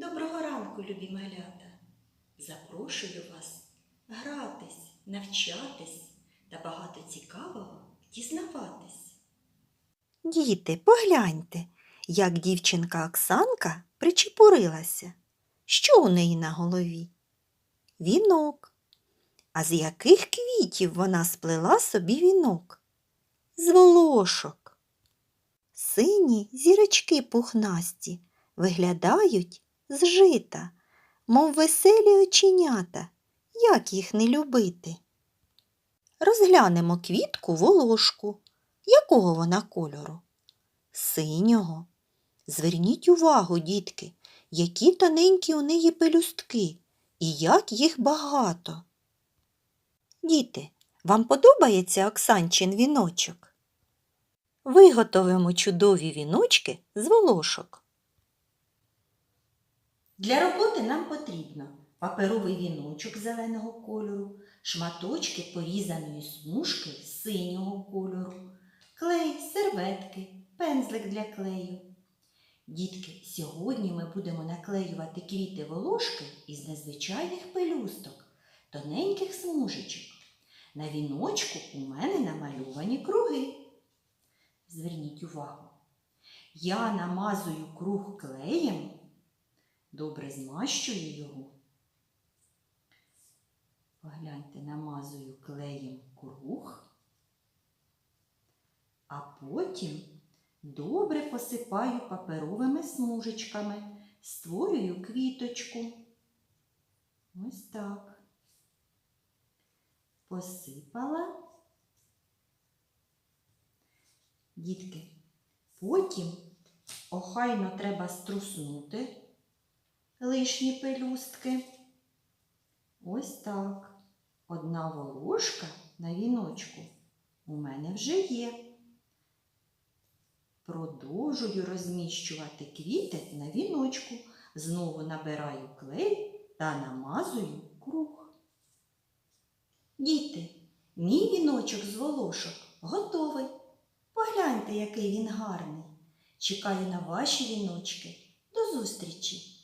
Доброго ранку, любі малята! Запрошую вас гратись, навчатись та багато цікавого дізнаватись. Діти, погляньте, як дівчинка Оксанка причепурилася. Що у неї на голові? Вінок. А з яких квітів вона сплела собі вінок? З волошок. Сині зірочки пухнасті виглядають з жита, мов веселі оченята. Як їх не любити? Розглянемо квітку волошку. Якого вона кольору? Синього. Зверніть увагу, дітки, які тоненькі у неї пелюстки і як їх багато. Діти, вам подобається Оксанчин віночок? Виготовимо чудові віночки з волошок. Для роботи нам потрібно паперовий віночок зеленого кольору, шматочки порізаної смужки синього кольору, клей, серветки, пензлик для клею. Дітки, сьогодні ми будемо наклеювати квіти волошки із незвичайних пелюсток, тоненьких смужечок. На віночку у мене намальовані круги. Зверніть увагу. Я намазую круг клеєм добре змащую його. Погляньте, намазую клеєм круг, а потім добре посипаю паперовими смужечками, створюю квіточку. Ось так. Посипала. Дітки, потім охайно треба струснути лишні пелюстки. Ось так. Одна волошка на віночку у мене вже є. Продовжую розміщувати квіти на віночку. Знову набираю клей та намазую круг. Діти, мій віночок з волошок готовий. Погляньте, який він гарний. Чекаю на ваші віночки. До зустрічі!